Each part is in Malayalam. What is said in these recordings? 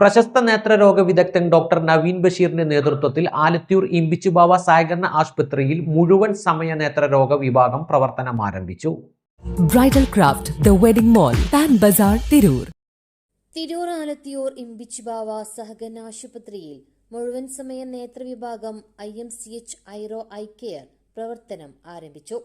പ്രശസ്ത നേത്രരോഗ വിദഗ്ധൻ ഡോക്ടർ നവീൻ ബഷീറിന്റെ നേതൃത്വത്തിൽ ആലത്തൂർ ഇമ്പിച്ചുബാവ സഹകരണ ആശുപത്രിയിൽ മുഴുവൻ സമയ നേത്രരോഗ വിഭാഗം പ്രവർത്തനം ആരംഭിച്ചു. Bridal craft the wedding mall pan bazaar Tirur. Tirur Alathiyur Imbichibava സഹകരണ ആശുപത്രിയിൽ മുഴുവൻ സമയ നേത്രവിഭാഗം I M C H IRO eye care പ്രവർത്തനം ആരംഭിച്ചു.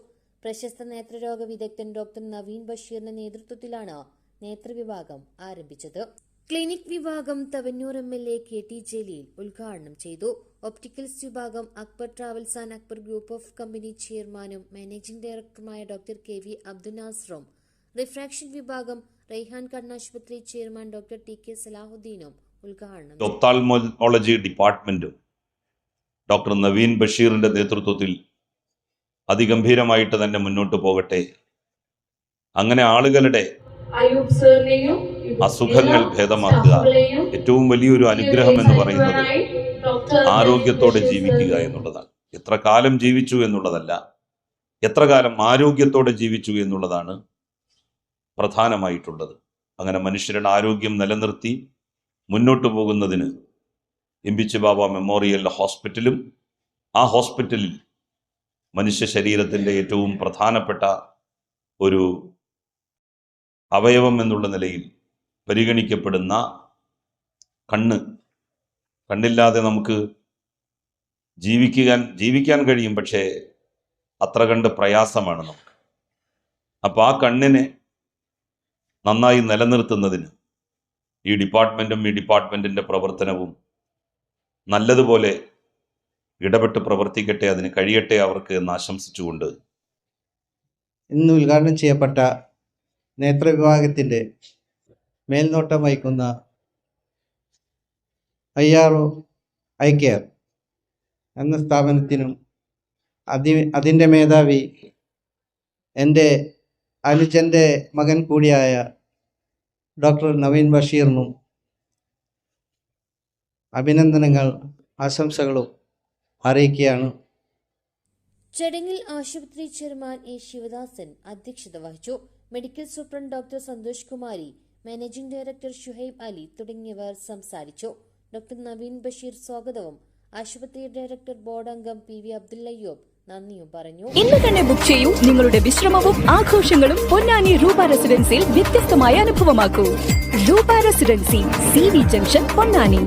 പ്രശസ്ത നേത്രരോഗ വിദഗ്ധൻ ഡോക്ടർ നവീൻ ബഷീറിന്റെ നേതൃത്വത്തിലാണ് നേത്രവിഭാഗം ആരംഭിച്ചത്. ക്ലിനിക് വിഭാഗം Thavanur M L A K T Jaleel ഉദ്ഘാടനം ചെയ്തു. ഒപ്റ്റിക്കൽസ് വിഭാഗം Akbar travels and Akbar group of company ചെയർമാനും മാനേജിംഗ് ഡയറക്ടറുമായ ഡോക്ടർ കെ വി അബ്ദുൽ നാസറും. റിഫ്രാക്ഷൻ വിഭാഗം റെയ്ഹാൻ കണ്ണാശുപത്രി ചെയർമാൻ ഡോക്ടർ ടി കെ സലാഹുദ്ദീനും ഉദ്ഘാടനം. ഒപ്താൽമോളജി ഡിപ്പാർട്ട്മെന്റും ഡോക്ടർ നവീൻ ബഷീറിന്റെ നേതൃത്വത്തിൽ അതിഗംഭീരമായിട്ട് തന്നെ മുന്നോട്ട് പോകട്ടെ. അങ്ങനെ ആളുകളുടെ അസുഖങ്ങൾ ഭേദമാക്കുക. ഏറ്റവും വലിയൊരു അനുഗ്രഹം എന്ന് പറയുന്നത് ആരോഗ്യത്തോടെ ജീവിക്കുക എന്നുള്ളതാണ്. എത്ര കാലം ജീവിച്ചു എന്നുള്ളതല്ല എത്ര കാലം ആരോഗ്യത്തോടെ ജീവിച്ചു എന്നുള്ളതാണ് പ്രധാനമായിട്ടുള്ളത്. അങ്ങനെ മനുഷ്യരുടെ ആരോഗ്യം നിലനിർത്തി മുന്നോട്ട് പോകുന്നതിന് എംബിച്ച് ബാബ മെമ്മോറിയൽ ഹോസ്പിറ്റലും ആ ഹോസ്പിറ്റലിൽ മനുഷ്യ ശരീരത്തിന്റെ ഏറ്റവും പ്രധാനപ്പെട്ട ഒരു അവയവം എന്നുള്ള നിലയിൽ പരിഗണിക്കപ്പെടുന്ന കണ്ണ്. കണ്ണില്ലാതെ നമുക്ക് ജീവിക്കാൻ ജീവിക്കാൻ കഴിയും പക്ഷേ അത്ര കണ്ട് പ്രയാസമാണ് നമുക്ക്. അപ്പോൾ ആ കണ്ണിനെ നന്നായി നിലനിർത്തുന്നതിന് ഈ ഡിപ്പാർട്ട്മെന്റും ഈ ഡിപ്പാർട്ട്മെന്റിന്റെ പ്രവർത്തനവും നല്ലതുപോലെ ഇടപെട്ട് പ്രവർത്തിക്കട്ടെ അതിന് കഴിയട്ടെ അവർക്ക് എന്ന് ആശംസിച്ചുകൊണ്ട് ഇന്ന് ഉദ്ഘാടനം ചെയ്യപ്പെട്ട നേത്രവിഭാഗത്തിന്റെ മേൽനോട്ടം വഹിക്കുന്ന I R O eye care എന്ന സ്ഥാപനത്തിനും അതി അതിന്റെ മേധാവി എന്റെ അനുജന്റെ മകൻ കൂടിയായ ഡോക്ടർ നവീൻ ബഷീറിനും അഭിനന്ദനങ്ങൾ ആശംസകളും അറിയിക്കുകയാണ്. ചടങ്ങിൽ ആശുപത്രി ചെയർമാൻ എ ശിവദാസൻ അധ്യക്ഷത വഹിച്ചു. Medical superintendent doctor Santhosh Kumari managing director Shuhaib Ali തുടങ്ങിയവർ സംസാരിച്ചു. ഡോക്ടർ നവീൻ ബഷീർ സ്വാഗതവും ആശുപത്രി ഡയറക്ടർ ബോർഡ് അംഗം പി വി അബ്ദുല്ലയ്യോബ് നന്ദിയും പറഞ്ഞു. ഇന്ന് തന്നെ ബുക്ക് ചെയ്യൂ നിങ്ങളുടെ വിശ്രമവും ആഘോഷങ്ങളും പൊന്നാനി രൂപ റെസിഡൻസിയിൽ വ്യത്യസ്തമായ അനുഭവമാക്കൂ. Roopa residency C V junction Ponnani.